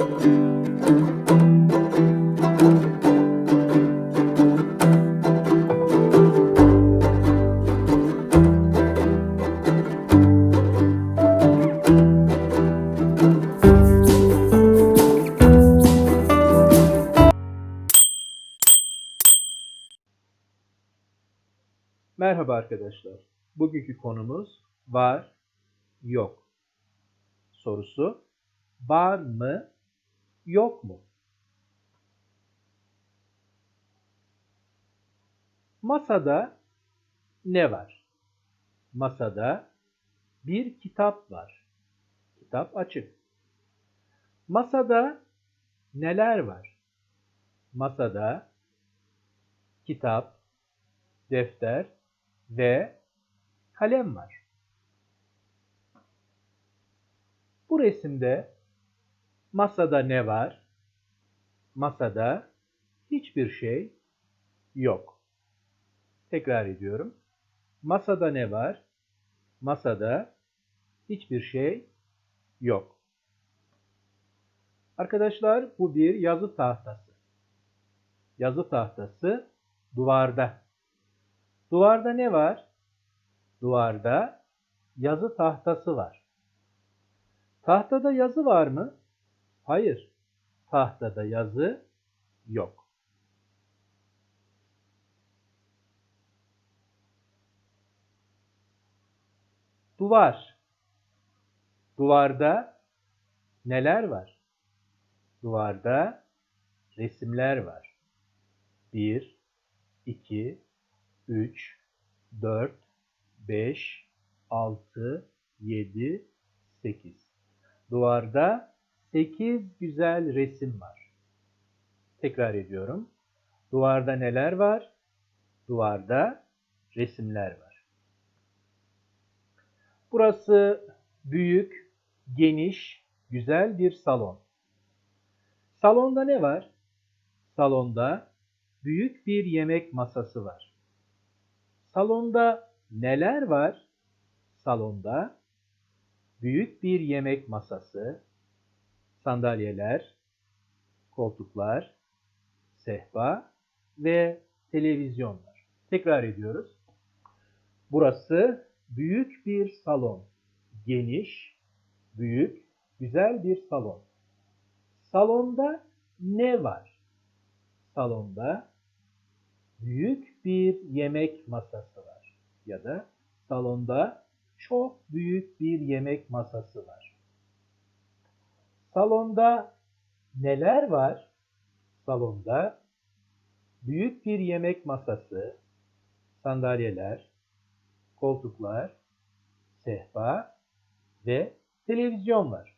Merhaba arkadaşlar. Bugünkü konumuz var, yok. Sorusu var mı, yok mu? Masada ne var? Masada bir kitap var. Kitap açık. Masada neler var? Masada kitap, defter ve kalem var. Bu resimde masada ne var? Masada hiçbir şey yok. Tekrar ediyorum. Masada ne var? Masada hiçbir şey yok. Arkadaşlar bu bir yazı tahtası. Yazı tahtası duvarda. Duvarda ne var? Duvarda yazı tahtası var. Tahtada yazı var mı? Hayır. Tahtada yazı yok. Duvar. Duvarda neler var? Duvarda resimler var. 1, 2, 3, 4, 5, 6, 7, 8. Duvarda 8 güzel resim var. Tekrar ediyorum. Duvarda neler var? Duvarda resimler var. Burası büyük, geniş, güzel bir salon. Salonda ne var? Salonda büyük bir yemek masası var. Salonda neler var? Salonda büyük bir yemek masası, sandalyeler, koltuklar, sehpa ve televizyon var. Tekrar ediyoruz. Burası büyük bir salon. Geniş, büyük, güzel bir salon. Salonda ne var? Salonda büyük bir yemek masası var. Ya da salonda çok büyük bir yemek masası var. Salonda neler var? Salonda büyük bir yemek masası, sandalyeler, koltuklar, sehpa ve televizyon var.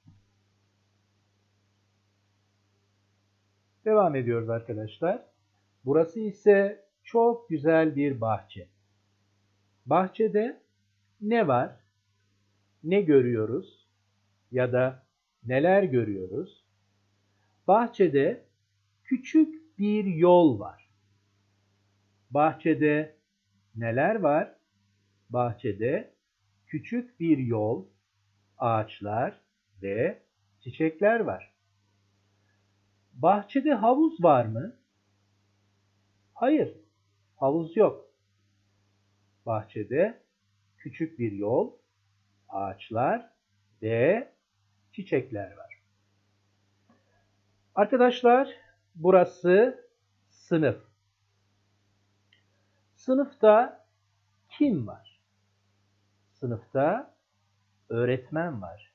Devam ediyoruz arkadaşlar. Burası ise çok güzel bir bahçe. Bahçede ne var? Ne görüyoruz? Ya da neler görüyoruz? Bahçede küçük bir yol var. Bahçede neler var? Bahçede küçük bir yol, ağaçlar ve çiçekler var. Bahçede havuz var mı? Hayır, havuz yok. Bahçede küçük bir yol, ağaçlar ve çiçekler var. Arkadaşlar, burası sınıf. Sınıfta kim var? Sınıfta öğretmen var.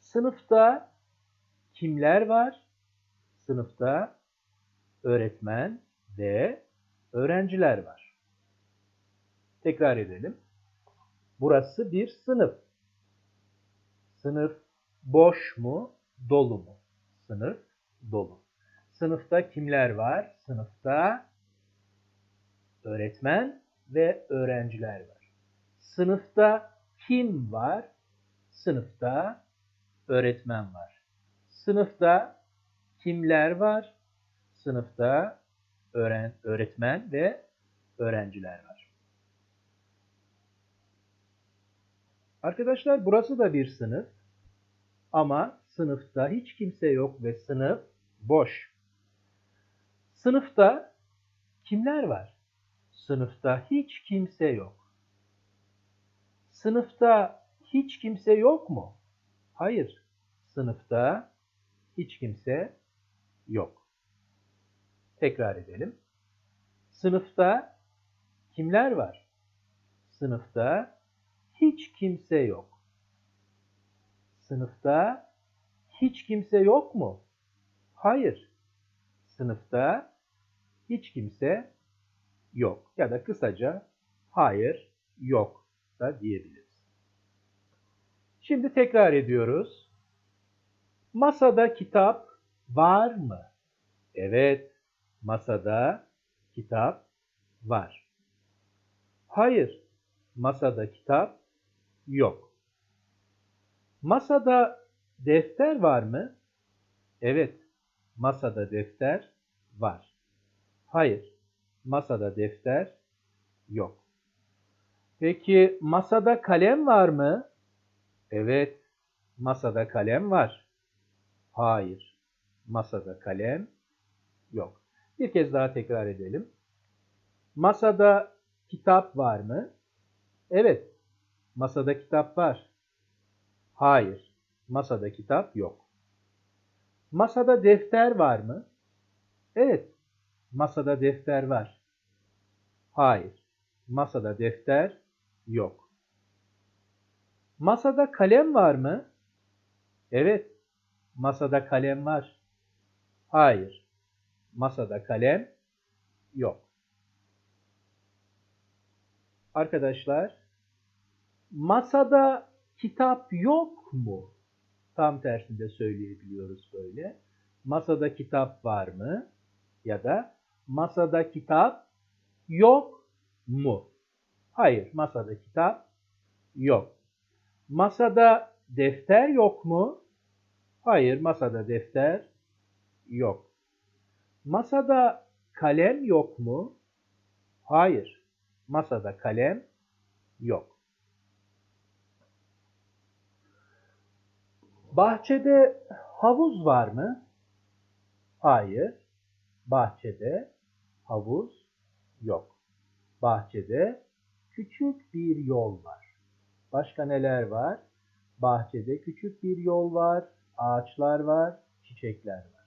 Sınıfta kimler var? Sınıfta öğretmen ve öğrenciler var. Tekrar edelim. Burası bir sınıf. Sınıf boş mu, dolu mu? Sınıf dolu. Sınıfta kimler var? Sınıfta öğretmen ve öğrenciler var. Sınıfta kim var? Sınıfta öğretmen var. Sınıfta kimler var? Sınıfta öğren öğretmen ve öğrenciler var. Arkadaşlar burası da bir sınıf ama Sınıfta hiç kimse yok ve sınıf boş. Sınıfta kimler var? Sınıfta hiç kimse yok. Sınıfta hiç kimse yok mu? Hayır. Sınıfta hiç kimse yok. Tekrar edelim. Sınıfta kimler var? Sınıfta hiç kimse yok. Sınıfta hiç kimse yok mu? Hayır. Sınıfta hiç kimse yok. Ya da kısaca hayır, yok da diyebiliriz. Şimdi tekrar ediyoruz. Masada kitap var mı? Evet, masada kitap var. Hayır, masada kitap yok. Masada defter var mı? Evet, masada defter var. Hayır, masada defter yok. Peki masada kalem var mı? Evet, masada kalem var. Hayır, masada kalem yok. Bir kez daha tekrar edelim. Masada kitap var mı? Evet, masada kitap var. Hayır, masada kitap yok. Masada defter var mı? Evet, masada defter var. Hayır, masada defter yok. Masada kalem var mı? Evet, masada kalem var. Hayır, masada kalem yok. Arkadaşlar, masada kitap yok mu? Tam tersinde söyleyebiliyoruz böyle. Masada kitap var mı? Ya da masada kitap yok mu? Hayır, masada kitap yok. Masada defter yok mu? Hayır, masada defter yok. Masada kalem yok mu? Hayır, masada kalem yok. Bahçede havuz var mı? Hayır, bahçede havuz yok. Bahçede küçük bir yol var. Başka neler var? Bahçede küçük bir yol var, ağaçlar var, çiçekler var.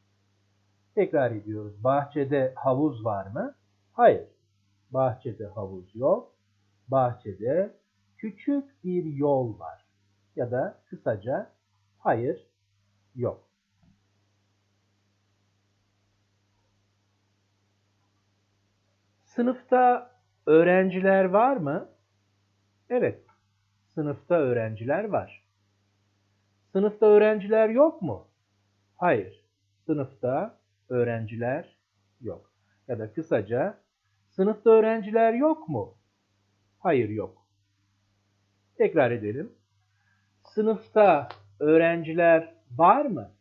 Tekrar ediyoruz. Bahçede havuz var mı? Hayır. Bahçede havuz yok. Bahçede küçük bir yol var. Ya da kısaca hayır yok. Sınıfta öğrenciler var mı? Evet. Sınıfta öğrenciler var. Sınıfta öğrenciler yok mu? Hayır. Sınıfta öğrenciler yok. Ya da kısaca sınıfta öğrenciler yok mu? Hayır yok. Tekrar edelim. Sınıfta öğrenciler var mı?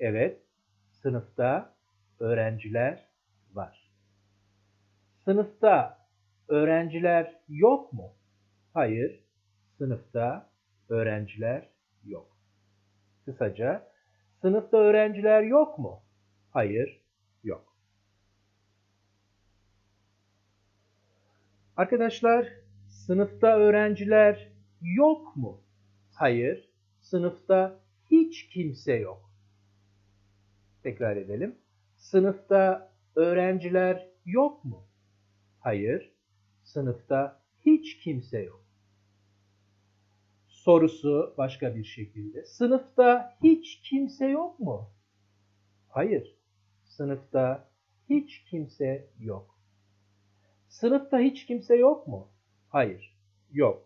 Evet. Sınıfta öğrenciler var. Sınıfta öğrenciler yok mu? Hayır. Sınıfta öğrenciler yok. Kısaca sınıfta öğrenciler yok mu? Hayır, yok. Arkadaşlar, sınıfta öğrenciler yok mu? Hayır, sınıfta hiç kimse yok. Tekrar edelim. Sınıfta öğrenciler yok mu? Hayır, sınıfta hiç kimse yok. Sorusu başka bir şekilde. Sınıfta hiç kimse yok mu? Hayır, sınıfta hiç kimse yok. Sınıfta hiç kimse yok mu? Hayır, yok.